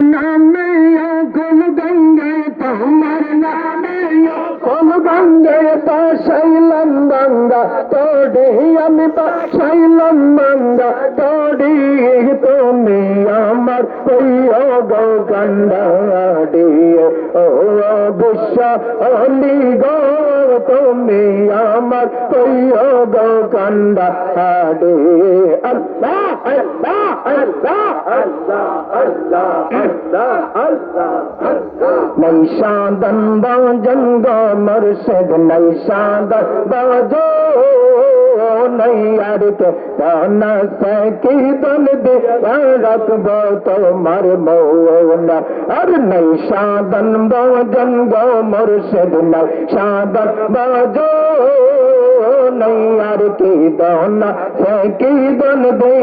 নামে কুল গঙ্গে তোমার নামে কুল গঙ্গে পাশাইলাম গঙ্গা তোড়ে আমি পাশাইলাম গঙ্গা তোড়ি তুমি আমার ওই গো গন্ডাডি ও বিশ্ব অলি গো, তুমি আমার ওই গো গন্ডাডি আল্লাহ! নৈশাদন বাজন গো মুর্শিদ নৈশাদন বাজো নৈয়ার কে দানা সকি দন দে রাখব তোমার মৌনা আর নৈশাদন বাজন গো মুর্শিদ নৈশাদন বাজো নৈয়ার কি দানা সকি দন দে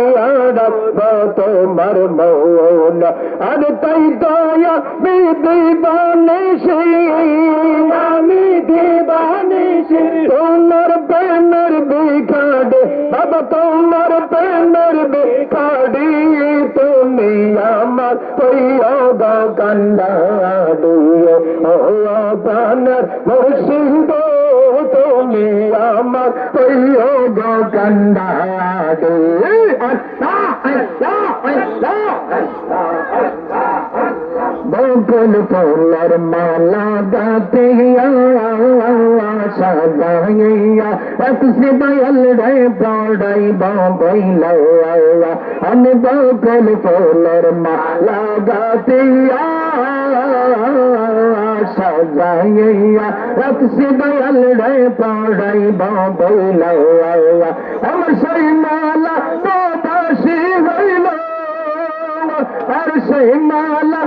রাখব তোমার মৌনা। আর তাই দয়া দিবানে আমি দিবানে তোমার প্রেমের বিখাডে বাবা তোমার প্রেমের বিখাডি তুমি আমার ওই গা কান্ডা দিয়ে ও প্রাণের মুর্শিদ তুমি আমার ওই গা কান্ডা দিয়ে বকুল ফুলের মালা গাতে সাজাইয়া একসে দয়াল রে পড়াই বইলা আমি বকুল ফুলের মালা গাতে সাজাইয়া একসে দয়াল রে পড়াই বইলা আমার সেই মালা তো বাসি হইল আর সেই মালা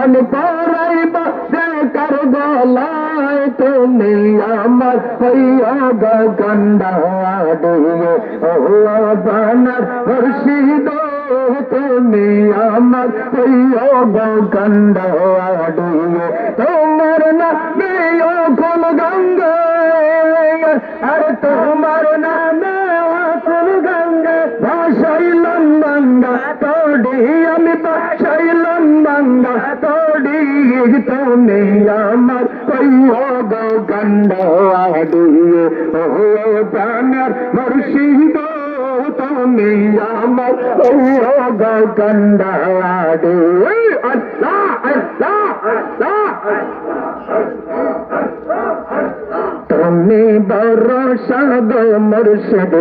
আমি পরাইব যে কার গলায় তুমি আমার হইয়া গন্ডা তুমি আমার হইয়া গন্ডা তোমার না মেয় কোন গঙ্গা, আর তোমার নামে তোডি তুমি আমার কইও গো গঙ্গা দিয়ে ও প্রাণের মুর্শিদ তুমি আমার আল্লাহ আল্লাহ তুমি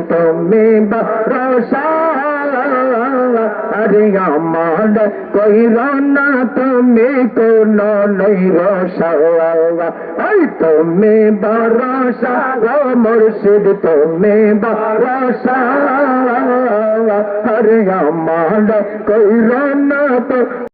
তুমি ভরসা আরে আমার কই না তুমি কোন নৈর সাই তুমি ভরসা গো মুর্শিদ তুমি ভরসা। আরে আমার কই না তো